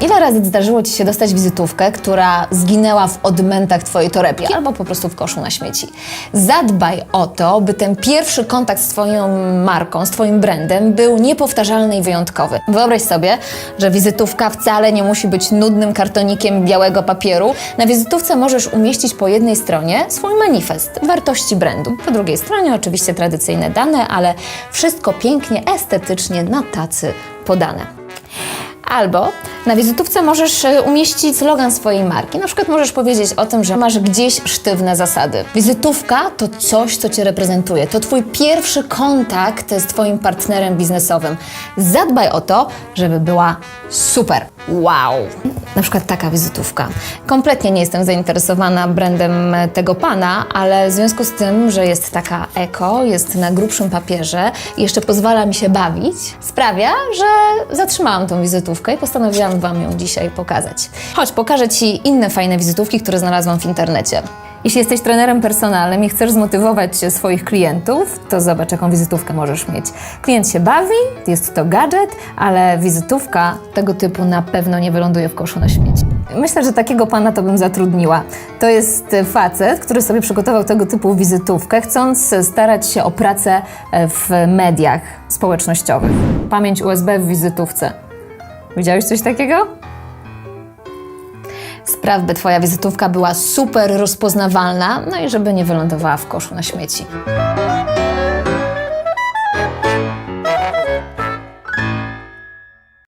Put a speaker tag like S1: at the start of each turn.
S1: Ile razy zdarzyło Ci się dostać wizytówkę, która zginęła w odmętach Twojej torebki albo po prostu w koszu na śmieci? Zadbaj o to, by ten pierwszy kontakt z Twoją marką, z Twoim brandem był niepowtarzalny i wyjątkowy. Wyobraź sobie, że wizytówka wcale nie musi być nudnym kartonikiem białego papieru. Na wizytówce możesz umieścić po jednej stronie swój manifest wartości brandu. Po drugiej stronie oczywiście tradycyjne dane, ale wszystko pięknie, estetycznie na tacy podane. Albo na wizytówce możesz e, umieścić slogan swojej marki. Na przykład możesz powiedzieć o tym, że masz gdzieś sztywne zasady. Wizytówka to coś, co Cię reprezentuje. To Twój pierwszy kontakt z Twoim partnerem biznesowym. Zadbaj o to, żeby była super. Wow! Na przykład taka wizytówka. Kompletnie nie jestem zainteresowana brandem e, tego pana, ale w związku z tym, że jest taka eko, jest na grubszym papierze i jeszcze pozwala mi się bawić, sprawia, że zatrzymałam tą wizytówkę i postanowiłam Wam ją dzisiaj pokazać. Chodź, pokażę Ci inne fajne wizytówki, które znalazłam w internecie. Jeśli jesteś trenerem personalnym i chcesz zmotywować swoich klientów, to zobacz, jaką wizytówkę możesz mieć. Klient się bawi, jest to gadżet, ale wizytówka tego typu na pewno nie wyląduje w koszu na śmieci. Myślę, że takiego pana to bym zatrudniła. To jest facet, który sobie przygotował tego typu wizytówkę, chcąc starać się o pracę w mediach społecznościowych. Pamięć USB w wizytówce. Widziałeś coś takiego? Spraw, by Twoja wizytówka była super rozpoznawalna, no i żeby nie wylądowała w koszu na śmieci.